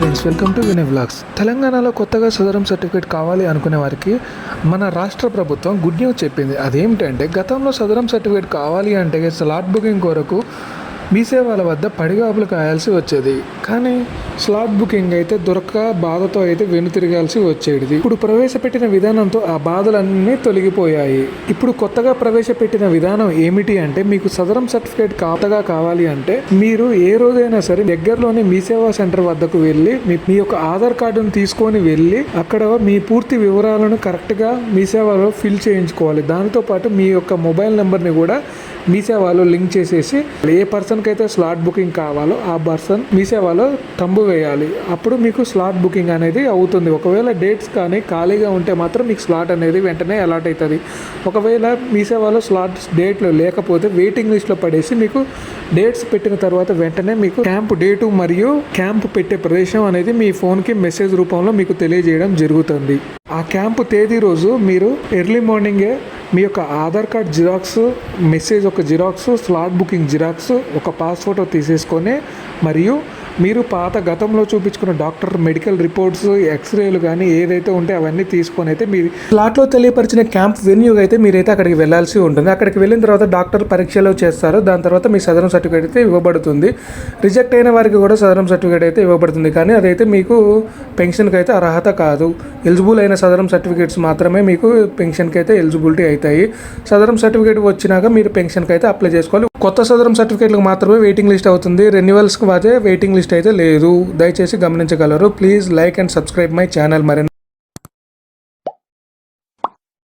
Welcome to Vinay vlogs తెలంగాణలో కొత్తగా సదరం certificate కావాలి అనుకునే వారికి మన రాష్ట్ర ప్రభుత్వం గుడ్ న్యూస్ చెప్పింది. అదేమిటంటే గతంలో సదరం సర్టిఫికేట్ కావాలి అంటే స్లాట్ బుకింగ్ కొరకు మీ సేవల వద్ద పడిగాపులు కాయాల్సి వచ్చేది. కానీ స్లాట్ బుకింగ్ అయితే దొరక్క బాధతో అయితే వెనుతిరగాల్సి వచ్చేది. ఇప్పుడు ప్రవేశపెట్టిన విధానంతో ఆ బాధలన్నీ తొలగిపోయాయి. ఇప్పుడు కొత్తగా ప్రవేశపెట్టిన విధానం ఏమిటి అంటే మీకు సదరం సర్టిఫికేట్ కాతగా కావాలి అంటే మీరు ఏ రోజైనా సరే దగ్గరలోని మీ సేవా సెంటర్ వద్దకు వెళ్ళి మీ మీ యొక్క ఆధార్ కార్డును తీసుకొని వెళ్ళి అక్కడ మీ పూర్తి వివరాలను కరెక్ట్గా మీ సేవలో ఫిల్ చేయించుకోవాలి. దానితో పాటు మీ యొక్క మొబైల్ నెంబర్ని కూడా మీసేవాలో లింక్ చేసేసి ఏ పర్సన్కి అయితే స్లాట్ బుకింగ్ కావాలో ఆ పర్సన్ మీసేవాలో తంబు వేయాలి. అప్పుడు మీకు స్లాట్ బుకింగ్ అనేది అవుతుంది. ఒకవేళ డేట్స్ కానీ ఖాళీగా ఉంటే మాత్రం మీకు స్లాట్ అనేది వెంటనే అలాట్ అవుతుంది. ఒకవేళ మీసేవాలో స్లాట్స్ డేట్లు లేకపోతే వెయిటింగ్ లిస్ట్లో పడేసి మీకు డేట్స్ పెట్టిన తర్వాత వెంటనే మీకు క్యాంప్ డేటు మరియు క్యాంప్ పెట్టే ప్రదేశం అనేది మీ ఫోన్కి మెసేజ్ రూపంలో మీకు తెలియజేయడం జరుగుతుంది. ఆ క్యాంపు తేదీ రోజు మీరు ఎర్లీ మార్నింగే మీ యొక్క ఆధార్ కార్డ్ జిరాక్స్ మెసేజ్ ఒక జిరాక్స్ స్లాట్ బుకింగ్ జిరాక్స్ ఒక పాస్ ఫోటో తీసేసుకొని మరియు మీరు పాత గతంలో చూపించుకున్న డాక్టర్ మెడికల్ రిపోర్ట్స్ ఎక్స్రేలు కానీ ఏదైతే ఉంటే అవన్నీ తీసుకొని అయితే మీ స్లాట్లో తెలియపరిచిన క్యాంప్ వెన్యూకి అయితే మీరైతే అక్కడికి వెళ్ళాల్సి ఉంటుంది. అక్కడికి వెళ్ళిన తర్వాత డాక్టర్ పరీక్షలు చేస్తారు. దాని తర్వాత మీ సదరం సర్టిఫికేట్ అయితే ఇవ్వబడుతుంది. రిజెక్ట్ అయిన వారికి కూడా సదరం సర్టిఫికేట్ అయితే ఇవ్వబడుతుంది. కానీ అదైతే మీకు పెన్షన్కి అయితే అర్హత కాదు. ఎలిజిబుల్ అయిన సదరం సర్టిఫికేట్స్ మాత్రమే మీకు పెన్షన్కి అయితే ఎలిజిబిలిటీ అవుతాయి. సదరం సర్టిఫికేట్ వచ్చినాక మీరు పెన్షన్కి అయితే అప్లై చేసుకోవాలి. కొత్త సదరం సర్టిఫికేట్లకు మాత్రమే వెయిటింగ్ లిస్ట్ అవుతుంది. రెన్యువల్స్కి అదే వెయిటింగ్ లిస్ట్ లిస్ట్ అయితే లేదు. దయచేసి గమనించగలరు. Please like and subscribe my channel మరి